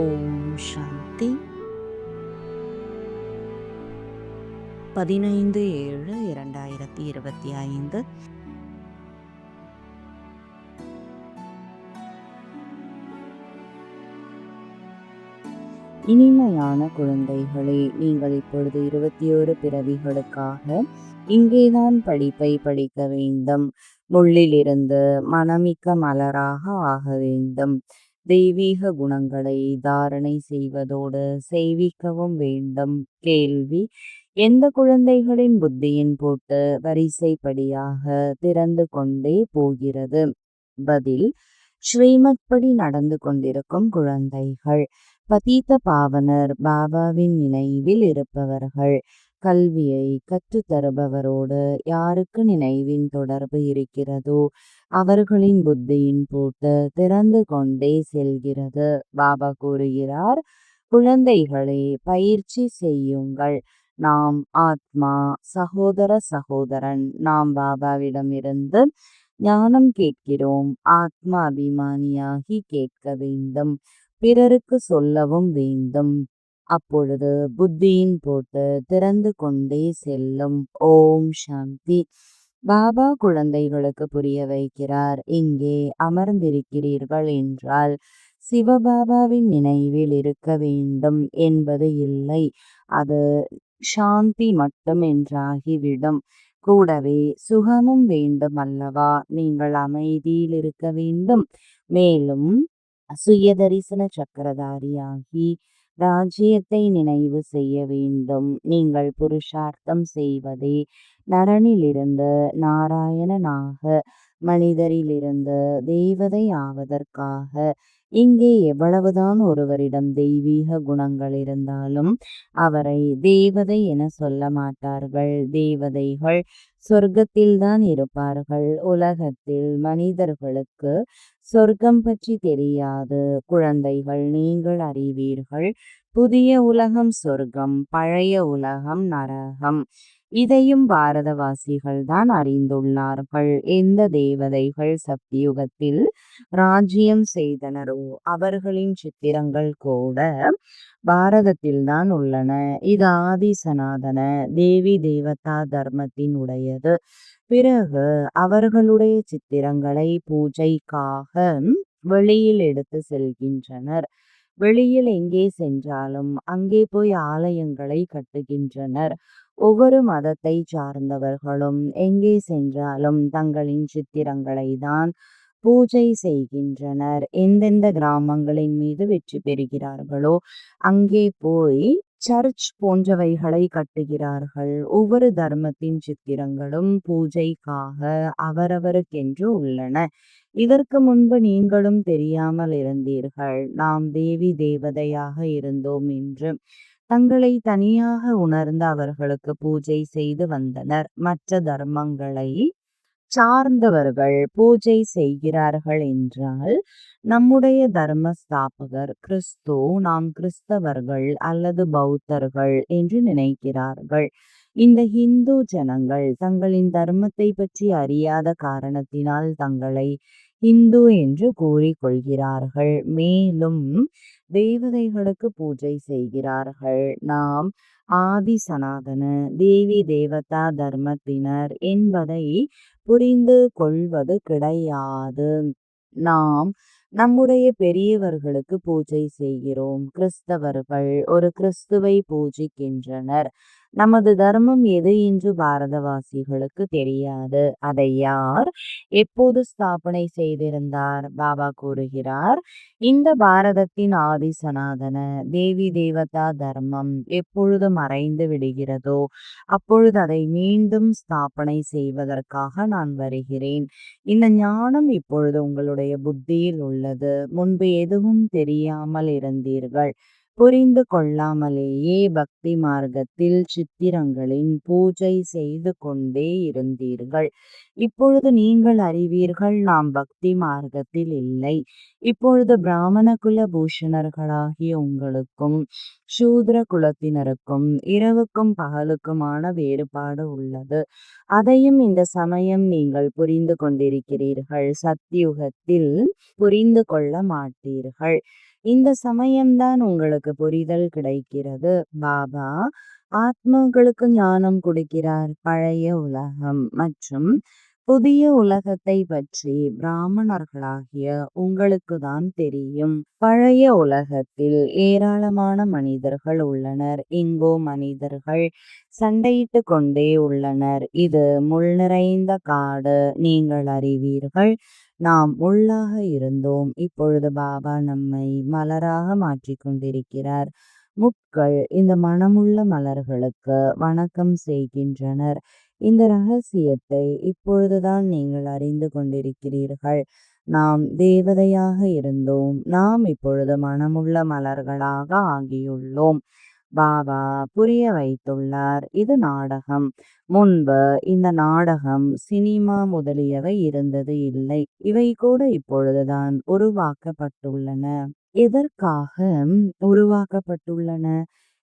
ஓம் சாந்தி. பதினைந்து ஏழு இரண்டாயிரத்தி இருபத்தி ஐந்து. இனிமையான குழந்தைகளே நீங்கள் இப்பொழுது இருபத்தி ஒரு பிறவிகளுக்காக இங்கேதான் படிப்பை படிக்க வேண்டும். முள்ளிலிருந்து மனமிக்க மலராக ஆக வேண்டும். தெய்வீக குணங்களை தாரணை செய்வதோடு செய்விக்கவும் வேண்டும். கேள்வி. எந்த குழந்தைகளின் புத்தியின் போட்டு வரிசைப்படியாக திறந்து கொண்டே போகிறது? பதில். ஸ்ரீமத் படி நடந்து கொண்டிருக்கும் குழந்தைகள். பதீத்த பாவனர் பாபாவின் நினைவில் இருப்பவர்கள். கல்வியை கற்றுத்தருபவரோடு யாருக்கு நினைவின் தொடர்பு இருக்கிறதோ அவர்களின் புத்தியின் போட்டு திறந்து கொண்டே செல்கிறது. பாபா கூறுகிறார் குழந்தைகளே பயிற்சி செய்யுங்கள். நாம் ஆத்மா சகோதர சகோதரன். நாம் பாபாவிடமிருந்து ஞானம் கேட்கிறோம். ஆத்மா அபிமானியாகி கேட்க வேண்டும். பிறருக்கு சொல்லவும் வேண்டும். அப்பொழுது புத்தியின் போட்டு திறந்து கொண்டே செல்லும். ஓம் சாந்தி. பாபா குழந்தைகளுக்கு புரிய வைக்கிறார். இங்கே அமர்ந்திருக்கிறீர்கள் என்றால் சிவபாபாவின் நினைவில் இருக்க வேண்டும் என்பது இல்லை. அது சாந்தி மட்டும் என்றாகிவிடும் கூடவே சுகமும் வேண்டும் அல்லவா? நீங்கள் அமைதியில் இருக்க வேண்டும். மேலும் சுய தரிசன சக்கரதாரியாகி ராஜ்யத்தை நினைவு செய்ய வேண்டும். நீங்கள் புருஷார்த்தம் செய்வதே நரனிலிருந்து நாராயணனாக மனிதரிலிருந்து தேவதை ஆவதற்காக. இங்கே எவ்வளவுதான் ஒருவரிடம் தெய்வீக குணங்கள் இருந்தாலும் அவரை தேவதை என சொல்ல மாட்டார்கள். தேவதைகள் சொர்க்கத்தில்தான் இருப்பார்கள். உலகத்தில் மனிதர்களுக்கு சொர்க்கம் பற்றி தெரியாது. குழந்தைகள் நீங்கள் அறிவீர்கள். புதிய உலகம் சொர்க்கம் பழைய உலகம் நரகம். இதையும் பாரதவாசிகள் தான் அறிந்துள்ளார்கள். எந்த தேவதைகள் சக்தியுகத்தில் ராஜ்யம் செய்தனரோ அவர்களின் சித்திரங்கள் கூட பாரதத்தில் தான் உள்ளன. இது ஆதி சனாதன தேவி தேவதா தர்மத்தின் உடையது பிறகு அவர்களுடைய சித்திரங்களை பூஜைக்காக வெளியில் எடுத்து செல்கின்றனர். வெளியில் எங்கே சென்றாலும் அங்கே போய் ஆலயங்களை கட்டுகின்றனர். ஒவ்வொரு மதத்தை சார்ந்தவர்களும் எங்கே சென்றாலும் தங்களின் சித்திரங்களை தான் பூஜை செய்கின்றனர். எந்தெந்த கிராமங்களின் மீது வெற்றி பெறுகிறார்களோ அங்கே போய் சர்ச் போன்றவைகளை கட்டுகிறார்கள். ஒவ்வொரு தர்மத்தின் சித்திரங்களும் பூஜைக்காக அவரவருக்கென்று உள்ளன. இதற்கு முன்பு நீங்களும் தெரியாமல் இருந்தீர்கள். நாம் தேவி தேவதையாக இருந்தோம் என்று. தங்களை தனியாக உணர்ந்து அவர்களுக்கு பூஜை செய்து வந்தனர். மற்ற தர்மங்களை சார்ந்தவர்கள் பூஜை செய்கிறார்கள் என்றால் நம்முடைய தர்ம ஸ்தாபகர் கிறிஸ்து நாம் கிறிஸ்தவர்கள் அல்லது பௌத்தர்கள் என்று நினைக்கிறார்கள். இந்த ஹிந்து ஜனங்கள் தங்களின் தர்மத்தை பற்றி அறியாத காரணத்தினால் தங்களை இந்து என்று கூறிக்கொள்கிறார்கள். மேலும் தேவதைகளுக்கு பூஜை செய்கிறார்கள். நாம் ஆதி சனாதன தேவி தேவதா தர்மத்தினர் என்பதை புரிந்து கொள்வது கிடையாது. நாம் நம்முடைய பெரியவர்களுக்கு பூஜை செய்கிறோம். கிறிஸ்தவர்கள் ஒரு கிறிஸ்துவை பூஜிக்கின்றனர். நமது தர்மம் எது என்று பாரதவாசிகளுக்கு தெரியாது. அதை யார் எப்போது ஸ்தாபனை செய்திருந்தார்? பாபா கூறுகிறார் இந்த பாரதத்தின் ஆதி சனாதன தேவி தேவதா தர்மம் எப்பொழுது மறைந்து விடுகிறதோ அப்பொழுது அதை மீண்டும் ஸ்தாபனை செய்வதற்காக நான் வருகிறேன். இந்த ஞானம் இப்பொழுது உங்களுடைய புத்தியில் உள்ளது. முன்பு எதுவும் தெரியாமல் இருந்தீர்கள். புரிந்து கொள்ளாமலேயே பக்தி மார்க்கத்தில் சித்திரங்களின் பூஜை செய்து கொண்டே இருந்தீர்கள். இப்பொழுது நீங்கள் அறிவீர்கள் நாம் பக்தி மார்க்கத்தில் இல்லை. இப்பொழுது பிராமண குல பூஷணர்களாகிய உங்களுக்கும் சூத்ர குலத்தினருக்கும் இரவுக்கும் பகலுக்குமான வேறுபாடு உள்ளது. அதையும் இந்த சமயம் நீங்கள் புரிந்து கொண்டிருக்கிறீர்கள். சத்தியுகத்தில் புரிந்து கொள்ள மாட்டீர்கள். இந்த சமயம்தான் உங்களுக்கு புரிதல் கிடைக்கிறது. பாபா ஆத்மாக்களுக்கு ஞானம் கொடுக்கிறார் பழைய உலகம். மற்றும் புதிய உலகத்தை பற்றி பிராமணர்களாகிய உங்களுக்கு தான் தெரியும். பழைய உலகத்தில் ஏராளமான மனிதர்கள் உள்ளனர். இங்கோ மனிதர்கள் சண்டையிட்டு கொண்டே உள்ளனர். இது முள் நிறைந்த காடு. நீங்கள் அறிவீர்கள் நாம் உள்ளாக இருந்தோம். இப்பொழுது பாபா நம்மை மலராக மாற்றிக்கொண்டிருக்கிறார் முட்கள் இந்த மனமுள்ள மலர்களுக்கு வணக்கம் செய்கின்றனர். இந்த ரகசியத்தை இப்பொழுதுதான் நீங்கள் அறிந்து கொண்டிருக்கிறீர்கள். நாம் தேவதையாக இருந்தோம். நாம் இப்பொழுது மனமுள்ள மலர்களாக ஆகியுள்ளோம். பாபா புரிய வைத்துள்ளார். இது நாடகம். முன்பு இந்த நாடகம் சினிமா முதலியவை இருந்தது இல்லை. இவை கூட இப்பொழுதுதான் உருவாக்கப்பட்டுள்ளன. எதற்காக உருவாக்கப்பட்டுள்ளன?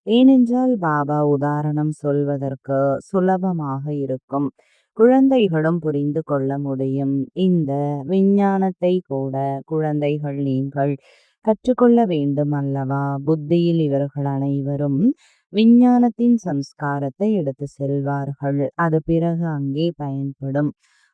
ஏனென்றால் பாபா உதாரணம் சொல்வதற்கு சுலபமாக இருக்கும். குழந்தைகளும் புரிந்து கொள்ள முடியும். இந்த விஞ்ஞானத்தை கூட குழந்தைகள் நீங்கள் கற்றுக்கொள்ள வேண்டும் அல்லவா? புத்தியில் இவர்கள் அனைவரும் விஞ்ஞானத்தின் சம்ஸ்காரத்தை எடுத்து செல்வார்கள். அது பிறகு அங்கே பயன்படும்.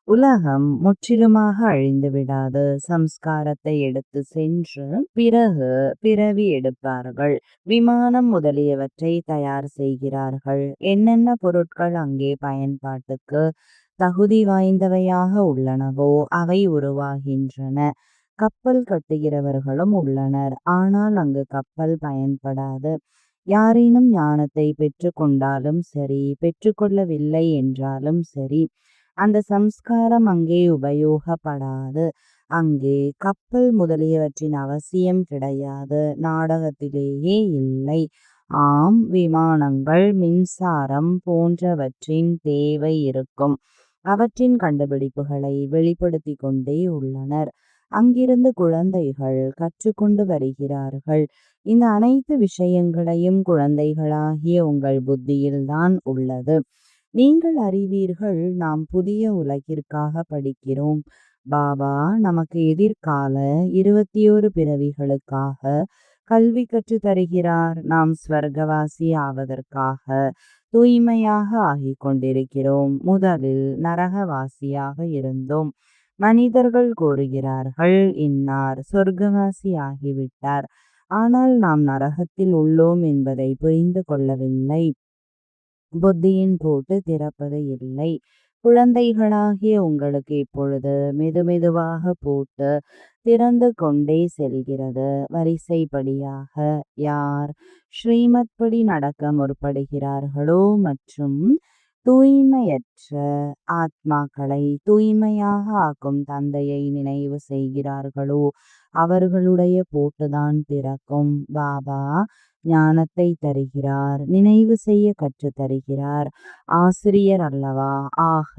உலகம் முற்றிலுமாக அழிந்து விடாது. சம்ஸ்காரத்தை எடுத்து சென்று பிறகு பிறவி எடுப்பார்கள். விமானம் முதலியவற்றை தயார் செய்கிறார்கள். என்னென்ன பொருட்கள் அங்கே பயன்பாட்டுக்கு தகுதி வாய்ந்தவையாக உள்ளனவோ அவை உருவாகின்றன. கப்பல் கட்டுகிறவர்களும் உள்ளனர். ஆனால் அங்கு கப்பல் பயன்படாது. யாரேனும் ஞானத்தை பெற்றுக்கொண்டாலும் சரி பெற்றுக்கொள்ளவில்லை என்றாலும் சரி அந்த சம்ஸ்காரம் அங்கே உபயோகப்படாது. அங்கே கப்பல் முதலியவற்றின் அவசியம் கிடையாது. நாடகத்திலேயே இல்லை. ஆம் விமானங்கள் மின்சாரம் போன்றவற்றின் தேவை இருக்கும். அவற்றின் கண்டுபிடிப்புகளை வெளிப்படுத்தி கொண்டே உள்ளனர். அங்கிருந்து குழந்தைகள் கற்றுக்கொண்டு வருகிறார்கள். இந்த அனைத்து விஷயங்களையும் குழந்தைகளாகிய உங்கள் புத்தியில்தான் உள்ளது. நீங்கள் அறிவீர்கள் நாம் புதிய உலகிற்காக படிக்கிறோம். பாபா நமக்கு எதிர்கால இருபத்தி ஒரு பிறவிகளுக்காக கல்வி கற்று தருகிறார். நாம் ஸ்வர்கவாசி ஆவதற்காக தூய்மையாக ஆகிக் கொண்டிருக்கிறோம். முதலில் நரகவாசியாக இருந்தோம். மனிதர்கள் கூறுகிறார்கள் இன்னார் சொர்க்கவாசி ஆகிவிட்டார். ஆனால் நாம் நரகத்தில் உள்ளோம் என்பதை புரிந்து கொள்ளவில்லை. புத்தியின் போட்டு திறப்பது இல்லை. குழந்தைகளாகிய உங்களுக்கு இப்பொழுது மெதுமெதுவாக போட்டு திறந்து கொண்டே செல்கிறது. வரிசைப்படியாக யார் ஸ்ரீமத் படி நடக்க முற்படுகிறார்களோ மற்றும் தூய்மையற்ற ஆத்மாக்களை தூய்மையாக ஆக்கும் தந்தையை நினைவு செய்கிறார்களோ அவர்களுடைய போட்டுதான் திறக்கும். பாபா ஞானத்தை தருகிறார் நினைவு செய்ய கற்று தருகிறார். ஆசிரியர் அல்லவா? ஆக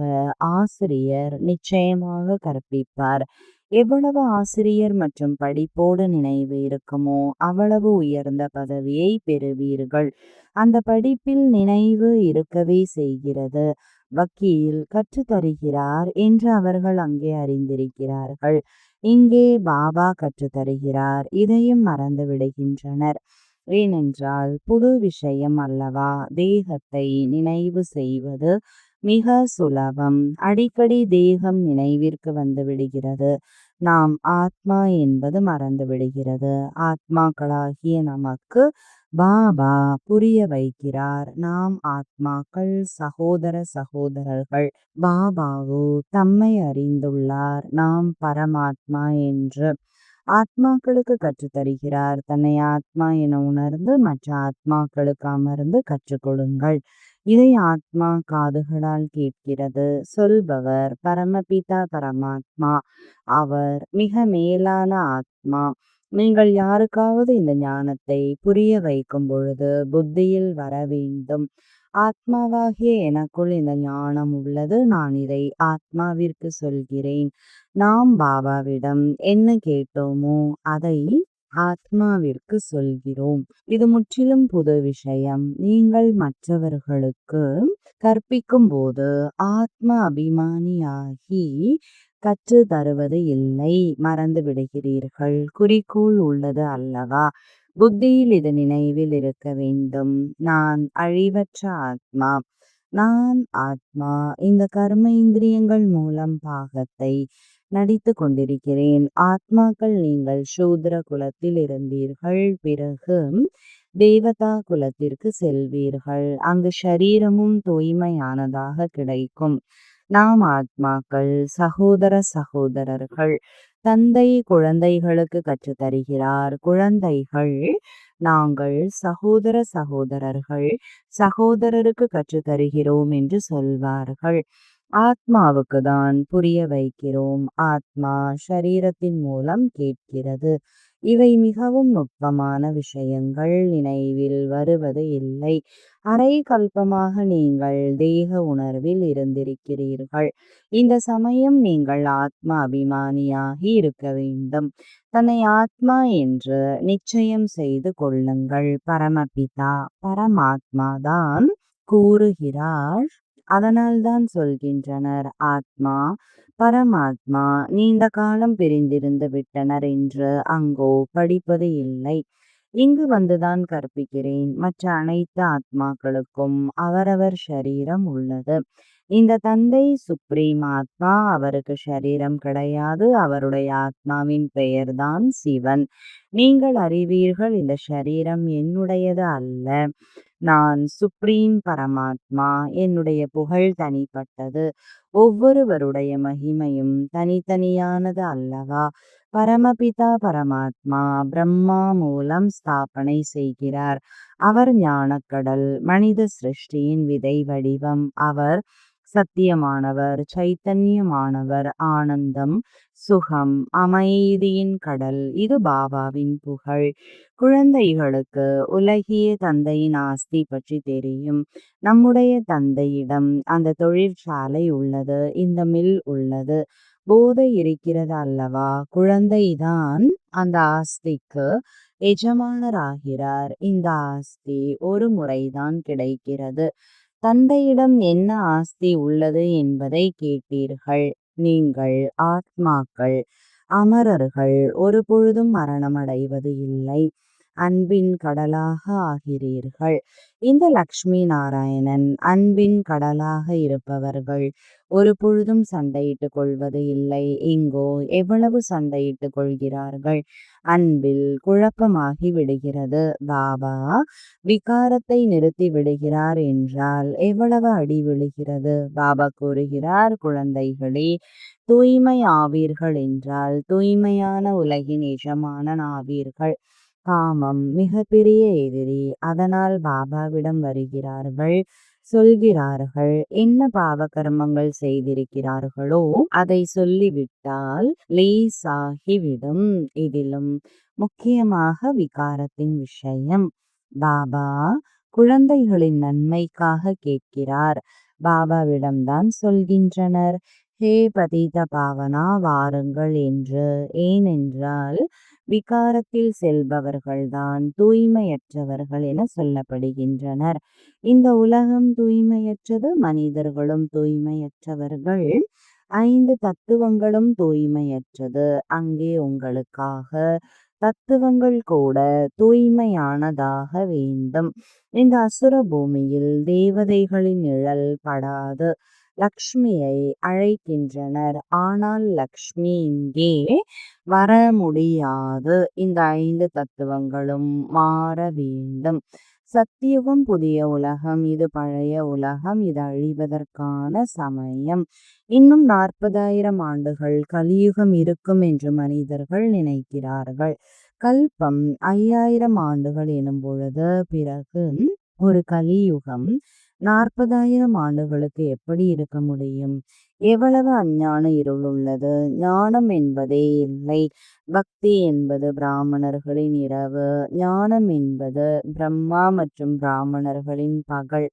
ஆசிரியர் நிச்சயமாக கற்பிப்பார். எவ்வளவு ஆசிரியர் மற்றும் படிப்போடு நினைவு இருக்குமோ அவ்வளவு உயர்ந்த பதவியை பெறுவீர்கள். அந்த படிப்பில் நினைவு இருக்கவே செய்கிறது. வக்கீல் கற்று தருகிறார் என்று அவர்கள் அங்கே அறிந்திருக்கிறார்கள். இங்கே பாபா கற்று தருகிறார். இதையும் மறந்து விடுகின்றனர். ஏனென்றால் புது விஷயம் அல்லவா? தேகத்தை நினைவு செய்வது மிக சுலபம். அடிக்கடி தேகம் நினைவிற்கு வந்து விடுகிறது. நாம் ஆத்மா என்பது மறந்து விடுகிறது. ஆத்மாக்களாகிய நமக்கு பாபா புரிய வைக்கிறார். நாம் ஆத்மாக்கள் சகோதர சகோதரர்கள் பாபாவோ தம்மை அறிந்துள்ளார். நாம் பரமாத்மா என்று ஆத்மாக்களுக்கு கற்றுத்தருகிறார். தன்னை ஆத்மா என உணர்ந்து மற்ற ஆத்மாக்களுக்கு அமர்ந்து கற்றுக்கொள்ளுங்கள். இதை ஆத்மா காதுகளால் கேட்கிறது. சொல்பவர் பரமபிதா பரமாத்மா. அவர் மிக மேலான ஆத்மா. நீங்கள் யாருக்காவது இந்த ஞானத்தை புரிய வைக்கும் பொழுது புத்தியில் வர வேண்டும். ஆத்மாவாகிய எனக்குள் இந்த ஞானம் உள்ளது. நான் இதை ஆத்மாவிற்கு சொல்கிறேன். நாம் பாபாவிடம் என்ன கேட்டோமோ அதை ஆத்மாவிற்கு சொல்கிறோம். இது முற்றிலும் புது விஷயம். நீங்கள் மற்றவர்களுக்கு கற்பிக்கும் போது ஆத்ம அபிமானியாகி கற்று தருவது இல்லை. மறந்து விடுகிறீர்கள். குறிக்கோள் உள்ளது அல்லவா? புத்தியில் இது நினைவில் இருக்க வேண்டும். நான் அழிவற்ற ஆத்மா நான் ஆத்மா. இந்த கர்ம இந்திரியங்கள் மூலம் பாகத்தை நடித்து கொண்டிருக்கிறேன். ஆத்மாக்கள் நீங்கள் சூத்ர குலத்தில் இருந்தீர்கள். பிறகு தேவதா குலத்திற்கு செல்வீர்கள். அங்கு சரீரமும் தூய்மையானதாக கிடைக்கும். நாம் ஆத்மாக்கள் சகோதர சகோதரர்கள் தந்தை குழந்தைகளுக்கு கற்றுத்தருகிறார். குழந்தைகள் நாங்கள் சகோதர சகோதரர்கள் சகோதரருக்கு கற்றுத்தருகிறோம் என்று சொல்வார்கள். ஆத்மாவுக்கு தான் புரிய வைக்கிறோம். ஆத்மா சரீரத்தின் மூலம் கேட்கிறது. இவை மிகவும் நுட்பமான விஷயங்கள். நினைவில் வருவது இல்லை. அரை கல்பமாக நீங்கள் தேக உணர்வில் இருந்திருக்கிறீர்கள். இந்த சமயம் நீங்கள் ஆத்மா அபிமானியாகி இருக்க வேண்டும். தன்னை ஆத்மா என்று நிச்சயம் செய்து கொள்ளுங்கள். பரமபிதா பரமாத்மா தான் கூறுகிறார். அதனால்தான் சொல்கின்றனர் ஆத்மா பரமாத்மா நீண்ட காலம் பிரிந்திருந்து விட்டனர் என்று அங்கோ படிப்பது இல்லை. இங்கு வந்துதான் கற்பிக்கிறேன். மற்ற அனைத்து ஆத்மாக்களுக்கும் அவரவர் ஷரீரம் உள்ளது. இந்த தந்தை சுப்ரீம் ஆத்மா அவருக்கு ஷரீரம் கிடையாது. அவருடைய ஆத்மாவின் பெயர்தான் சிவன். நீங்கள் அறிவீர்கள் இந்த ஷரீரம் என்னுடையது அல்ல. நான் சுப்ரீம் பரமாத்மா என்னுடைய புகழ் தனிப்பட்டது. ஒவ்வொருவருடைய மகிமையும் தனித்தனியானது அல்லவா? பரமபிதா பரமாத்மா பிரம்மா மூலம் ஸ்தாபனை செய்கிறார். அவர் ஞானக்கடல் மனித சிருஷ்டியின் விதை வடிவம். அவர் சத்தியமானவர் சைத்தன்யமானவர் ஆனந்தம் சுகம் அமைதியின் கடல். இது பாபாவின் புகழ். குழந்தைகளுக்கு உலகிய தந்தையின் ஆஸ்தி பற்றி தெரியும். நம்முடைய தந்தையிடம் அந்த தொழிற்சாலை உள்ளது இந்த மில் உள்ளது. போதை இருக்கிறது அல்லவா குழந்தைதான் அந்த ஆஸ்திக்கு எஜமானராகிறார். இந்த ஆஸ்தி ஒரு முறைதான் கிடைக்கிறது. தந்தையிடம் என்ன ஆஸ்தி உள்ளது என்பதை கேட்டீர்கள். நீங்கள் ஆத்மாக்கள் அமரர்கள் ஒரு பொழுதும் மரணமடைவது இல்லை. அன்பின் கடலாக ஆகிறீர்கள். இந்த லக்ஷ்மி நாராயணன் அன்பின் கடலாக இருப்பவர்கள். ஒரு பொழுதும் சண்டையிட்டுக் கொள்வது இல்லை. இங்கோ எவ்வளவு சண்டையிட்டுக் கொள்கிறார்கள்? அன்பில் குழப்பமாகி விடுகிறது. பாபா விகாரத்தை நிறுத்தி விடுகிறார் என்றால் எவ்வளவு அடி விழுகிறது? பாபா கூறுகிறார் குழந்தைகளே தூய்மை ஆவீர்கள் என்றால் தூய்மையான உலகின் எஜமான ஆவீர்கள். காமம். மிகப்பெரிய எதிரி. அதனால் பாபாவிடம் வருகிறார்கள் சொல்கிறார்கள் என்ன பாவ கர்மங்கள் செய்திருக்கிறார்களோ அதை சொல்லிவிட்டால் லேசாகிவிடும் இதிலும். முக்கியமாக விகாரத்தின் விஷயம். பாபா குழந்தைகளின் நன்மைக்காக கேட்கிறார். பாபாவிடம்தான் சொல்கின்றனர். ஹே பதித பாவனா வாருங்கள் என்று. ஏனென்றால் விகாரத்தில் செல்பவர்கள்தான் தூய்மையற்றவர்கள் என சொல்லப்படுகின்றனர். இந்த உலகம் தூய்மையற்றது மனிதர்களும் தூய்மையற்றவர்கள். ஐந்து தத்துவங்களும் தூய்மையற்றது. அங்கே உங்களுக்காக தத்துவங்கள் கூட தூய்மையானதாக வேண்டும். இந்த அசுர பூமியில் தேவதைகளின் நிழல் படாது. லக்ஷ்மியை அழைக்கின்றனர். ஆனால் லக்ஷ்மி இங்கே வர முடியாது. இந்த ஐந்து தத்துவங்களும் மாற வேண்டும். சத்தியமும் புதிய உலகம் இது பழைய உலகம் இது அழிவதற்கான சமயம். இன்னும் நாற்பதாயிரம் ஆண்டுகள் கலியுகம் இருக்கும் என்று மனிதர்கள் நினைக்கிறார்கள். கல்பம் ஐயாயிரம் ஆண்டுகள் எனும் பொழுது பிறகு ஒரு கலியுகம் நாற்பதாயிரம் ஆண்டுகளுக்கு எப்படி இருக்க முடியும்? எவ்வளவு அஞ்ஞான இருள் உள்ளது? ஞானம் என்பதே இல்லை. பக்தி என்பது பிராமணர்களின் இரவு. ஞானம் என்பது பிரம்மா மற்றும் பிராமணர்களின் பகல்.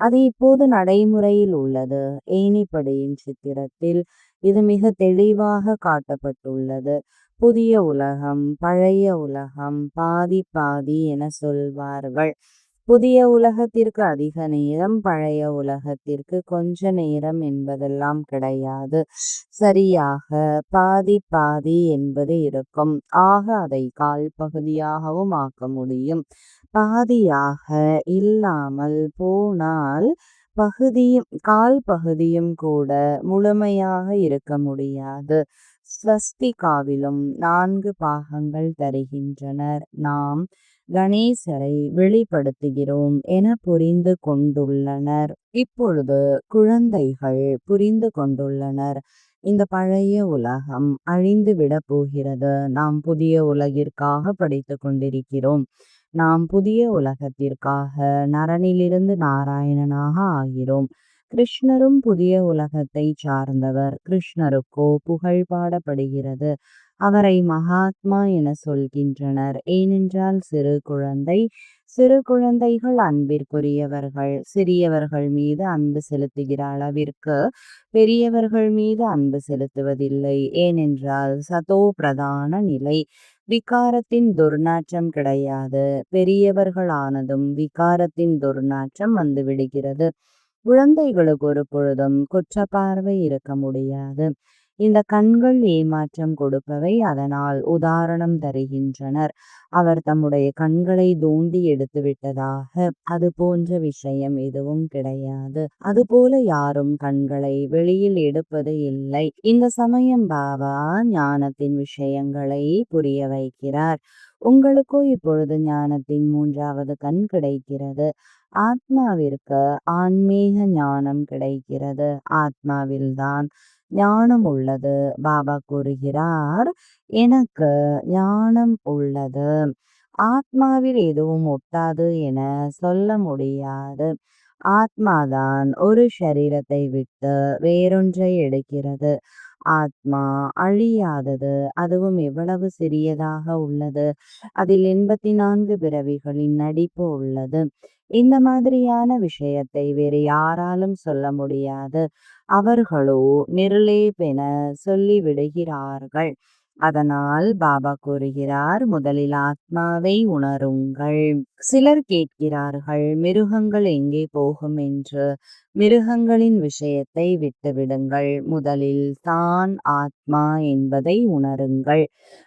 அது இப்போது நடைமுறையில் உள்ளது. ஏனிப்படையின் சித்திரத்தில் இது மிக தெளிவாக காட்டப்பட்டுள்ளது. புதிய உலகம் பழைய உலகம் பாதி பாதி என சொல்வார்கள். புதிய உலகத்திற்கு அதிக நேரம் பழைய உலகத்திற்கு கொஞ்ச நேரம் என்பதெல்லாம் கிடையாது. சரியாக பாதி பாதி என்பது இருக்கும். ஆக அதை கால் பகுதியாகவும் ஆக்க முடியும். பாதியாக இல்லாமல் போனால் பகுதியும் கால் பகுதியும் கூட முழுமையாக இருக்க முடியாது. ஸ்வஸ்திகாவிலும் நான்கு பாகங்கள் தருகின்றனர். நாம் கணேசரை வெளிப்படுத்துகிறோம் என புரிந்து கொண்டுள்ளனர். இப்பொழுது குழந்தைகள் புரிந்து கொண்டுள்ளனர். இந்த பழைய உலகம் அழிந்து விட போகிறது. நாம் புதிய உலகிற்காக படித்து கொண்டிருக்கிறோம். நாம் புதிய உலகத்திற்காக நரனிலிருந்து நாராயணனாக ஆகிறோம். கிருஷ்ணரும் புதிய உலகத்தை சார்ந்தவர். கிருஷ்ணருக்கோ புகழ் பாடப்படுகிறது. அவரை மகாத்மா என சொல்கின்றனர். ஏனென்றால் சிறு குழந்தை சிறு குழந்தைகள் அன்பிற்குரியவர்கள். சிறியவர்கள் மீது அன்பு செலுத்துகிற அளவிற்கு பெரியவர்கள் மீது அன்பு செலுத்துவதில்லை. ஏனென்றால் சதோ பிரதான நிலை. விகாரத்தின் துர்நாற்றம் கிடையாது. பெரியவர்களானதும் விகாரத்தின் துர்நாற்றம் வந்து விடுகிறது குழந்தைகளுக்கு ஒரு பொழுதும் குற்றப்பார்வை இருக்க முடியாது. இந்த கண்கள் ஏமாற்றம் கொடுப்பவை அதனால் உதாரணம் தருகின்றனர். அவர் தம்முடைய கண்களை தூண்டி எடுத்து விட்டதாக அது போன்ற விஷயம் எதுவும் கிடையாது. அதுபோல யாரும் கண்களை வெளியில் எடுப்பது இல்லை. இந்த சமயம் பாபா ஞானத்தின் விஷயங்களை புரிய வைக்கிறார். உங்களுக்கோ இப்பொழுது ஞானத்தின் மூன்றாவது கண் கிடைக்கிறது. ஆத்மாவிற்கு ஆன்மீக ஞானம் கிடைக்கிறது. ஆத்மாவில்தான் ஞானம் உள்ளது. பாபா கூறுகிறார் எனக்கு ஞானம் உள்ளது. ஆத்மாவில் எதுவும் ஒட்டாது என சொல்ல முடியாது. ஆத்மாதான் ஒரு சரீரத்தை விட்டு வேறொன்றை எடுக்கிறது. ஆத்மா அழியாதது அதுவும் எவ்வளவு சிறியதாக உள்ளது. அதில் எண்பத்தி நான்கு பிறவிகளின் நடிப்பு உள்ளது. இந்த மாதிரியான விஷயத்தை வேறு யாராலும் சொல்ல முடியாது. அவர்களோ நிர்லேபென சொல்லிவிடுகிறார்கள். அதனால் பாபா கூறுகிறார் முதலில் ஆத்மாவை உணருங்கள். சிலர் கேட்கிறார்கள் மிருகங்கள் எங்கே போகும் என்று? மிருகங்களின் விஷயத்தை விட்டுவிடுங்கள் முதலில் தான் ஆத்மா என்பதை உணருங்கள்.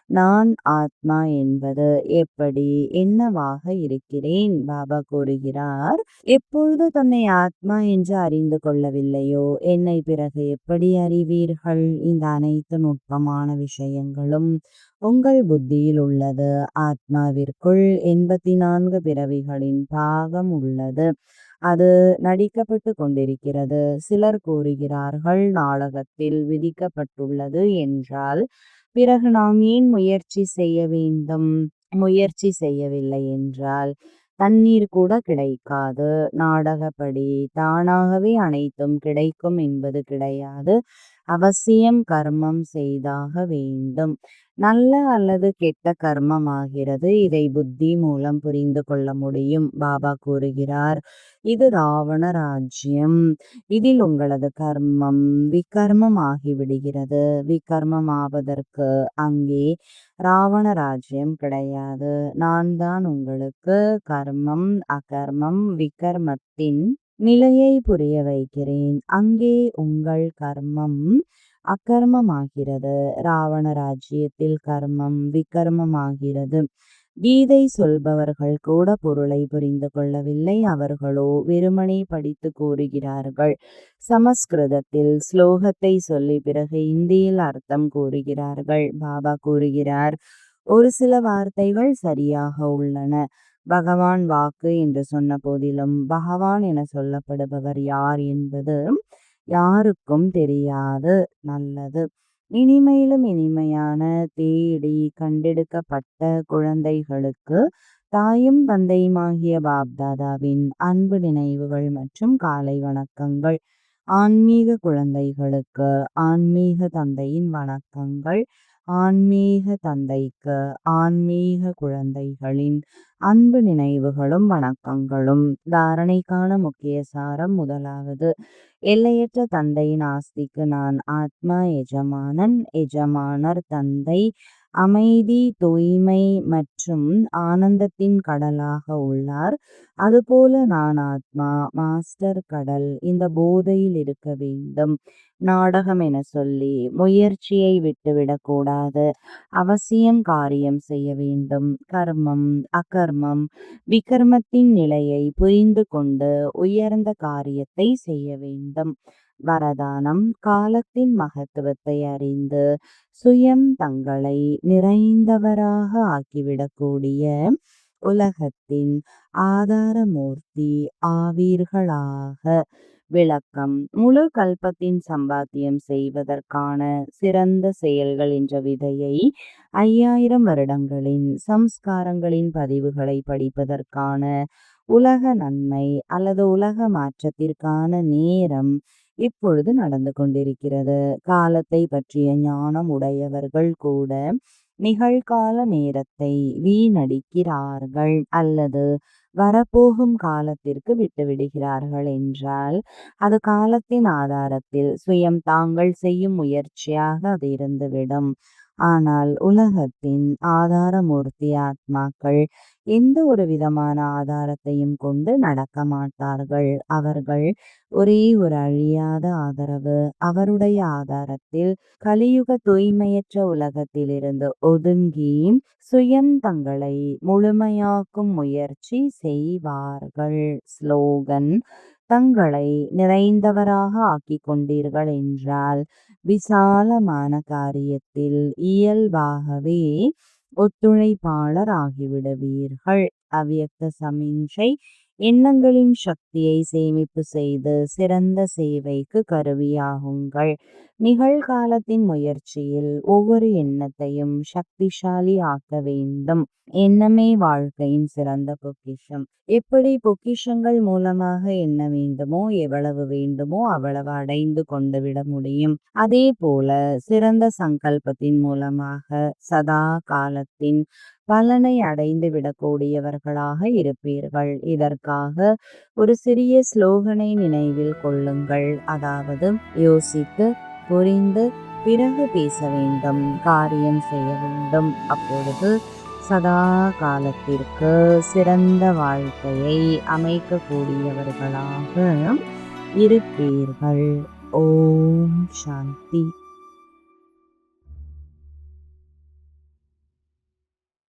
நான் ஆத்மா என்பது எப்படி? என்னவாக இருக்கிறேன்? பாபா கூறுகிறார். எப்பொழுது தன்னை ஆத்மா என்று அறிந்து கொள்ளவில்லையோ? என்னை பிறகு எப்படி அறிவீர்கள்? இந்த அனைத்து நுட்பமான விஷயங்களும் உங்கள் புத்தியில் உள்ளது. ஆத்மாவிற்குள் எண்பத்தி நான்கு பிறவிகளின் பாகம் உள்ளது. அது நடிக்கப்பட்டு கொண்டிருக்கிறது. சிலர் கூறுகிறார்கள் நாடகத்தில் விதிக்கப்பட்டுள்ளது என்றால் பிறகு நாம் ஏன் முயற்சி செய்ய வேண்டும்? முயற்சி செய்யவில்லை என்றால் தண்ணீர் கூட கிடைக்காது. நாடகப்படி தானாகவே அனைத்தும் கிடைக்கும் என்பது கிடையாது. அவசியம் கர்மம் செய்தாக வேண்டும். நல்ல அல்லது கெட்ட கர்மம் ஆகிறது இதை புத்தி மூலம் புரிந்து கொள்ள முடியும். பாபா கூறுகிறார் இது ராவண ராஜ்யம். இதில் உங்களது கர்மம் விகர்மம் ஆகிவிடுகிறது விகர்மம் ஆவதற்கு அங்கே ராவண ராஜ்யம் கிடையாது. நான் தான் உங்களுக்கு கர்மம் அகர்மம் விகர்மத்தின் நிலையை புரிய வைக்கிறேன். அங்கே உங்கள் கர்மம் அக்கர்மமாகிறது ராவண ராஜ்யத்தில் கர்மம் விகர்மமாகிறது. கீதை சொல்பவர்கள் கூட பொருளை புரிந்து கொள்ளவில்லை. அவர்களோ வெறுமனே படித்து கூறுகிறார்கள். சமஸ்கிருதத்தில் ஸ்லோகத்தை சொல்லி பிறகு இந்தியில் அர்த்தம் கூறுகிறார்கள். பாபா கூறுகிறார் ஒரு சில வார்த்தைகள் சரியாக உள்ளன. பகவான் வாக்கு என்று சொன்ன போதிலும் பகவான் என சொல்லப்படுபவர் யார் என்பது யாருக்கும் தெரியாது. நல்லது. இனிமையிலும் இனிமையான தேடி கண்டெடுக்கப்பட்ட குழந்தைகளுக்கு தாயும் தந்தையுமாகிய பாப்தாதாவின் அன்பு நினைவுகள் மற்றும் காலை வணக்கங்கள். ஆன்மீக குழந்தைகளுக்கு ஆன்மீக தந்தையின் வணக்கங்கள். ஆன்மீக தந்தைக்கு ஆன்மீக குழந்தைகளின் அன்பு நினைவுகளும் வணக்கங்களும். தாரணைக்கான முக்கிய சாரம் முதலாவது எல்லையற்ற தந்தையின் ஆஸ்திக்கு நான் ஆத்மா எஜமானன் எஜமானர் தந்தை அமைதி தூய்மை மற்றும் ஆனந்தத்தின் கடலாக உள்ளார். அதுபோல நான் ஆத்மா மாஸ்டர் கடல் இந்த போதையில் இருக்க வேண்டும். நாடகம் என சொல்லி முயற்சியை விட்டுவிடக்கூடாது அவசியம் காரியம் செய்ய வேண்டும். கர்மம் அகர்மம் விகர்மத்தின் நிலையை புரிந்து கொண்டு உயர்ந்த காரியத்தை செய்ய வேண்டும். வரதானம் காலத்தின் மகத்துவத்தை அறிந்து சுயம் தங்களை நிறைந்தவராக ஆக்கிவிடக்கூடிய உலகத்தின் ஆதாரமூர்த்தி ஆவீர்களாக. விளக்கம். முழு கல்பத்தின் சம்பாத்தியம் செய்வதற்கான சிறந்த செயல்கள் என்ற விதையை ஐயாயிரம் வருடங்களின் சம்ஸ்காரங்களின் பதிவுகளை படிப்பதற்கான உலக நன்மை அல்லது உலக மாற்றத்திற்கான நேரம் இப்பொழுது நடந்து கொண்டிருக்கிறது. காலத்தை பற்றிய ஞானம் உடையவர்கள் கூட நிகழ்கால நேரத்தை வீணடிக்கிறார்கள் அல்லது வரப்போகும் காலத்திற்கு விட்டுவிடுகிறார்கள் என்றால் அது காலத்தின் ஆதாரத்தில் சுயம் தாங்கள் செய்யும் முயற்சியாக அது இருந்துவிடும். ஆனால் உலகத்தின் ஆதாரமூர்த்தி ஆத்மாக்கள் எந்த ஒரு விதமான ஆதாரத்தையும் கொண்டு நடக்க மாட்டார்கள். அவர்கள் ஒரே ஒரு அழியாத ஆதரவு அவருடைய ஆதாரத்தில் கலியுக தூய்மையற்ற உலகத்திலிருந்து ஒதுங்கி சுயம் தங்களை முழுமையாக்கும் முயற்சி செய்வார்கள். ஸ்லோகன் தங்களை நிறைந்தவராக ஆக்கிக் கொண்டீர்கள் என்றால் விசாலமான காரியத்தில் இயல்பாகவே ஒத்துழைப்பாளர் ஆகிவிடுவீர்கள். அவ்வியக்த சமிஞ்சை எண்ணங்களின் சக்தியை சேமிப்பு செய்து சிறந்த சேவைக்கு கருவியாகுங்கள். நிகழ்காலத்தின் முயற்சியில் ஒவ்வொரு எண்ணத்தையும் சக்திசாலி ஆக்க வேண்டும். எண்ணமே வாழ்க்கையின் சிறந்த பொக்கிஷம். எப்படி பொக்கிஷங்கள் மூலமாக எண்ண வேண்டுமோ எவ்வளவு வேண்டுமோ அவ்வளவு அடைந்து கொண்டு விட முடியும். அதே போல சிறந்த சங்கல்பத்தின் மூலமாக சதா காலத்தின் பலனை அடைந்து விடக்கூடியவர்களாக இருப்பீர்கள். இதற்காக ஒரு சிறிய ஸ்லோகனை நினைவில் கொள்ளுங்கள். அதாவது யோசித்து புரிந்து பிறகு பேச வேண்டும் காரியம் செய்ய வேண்டும். அப்பொழுது சதா காலத்திற்கு சிறந்த வாழ்க்கையை அமைக்கக்கூடியவர்களாக இருப்பீர்கள். ஓம் சாந்தி.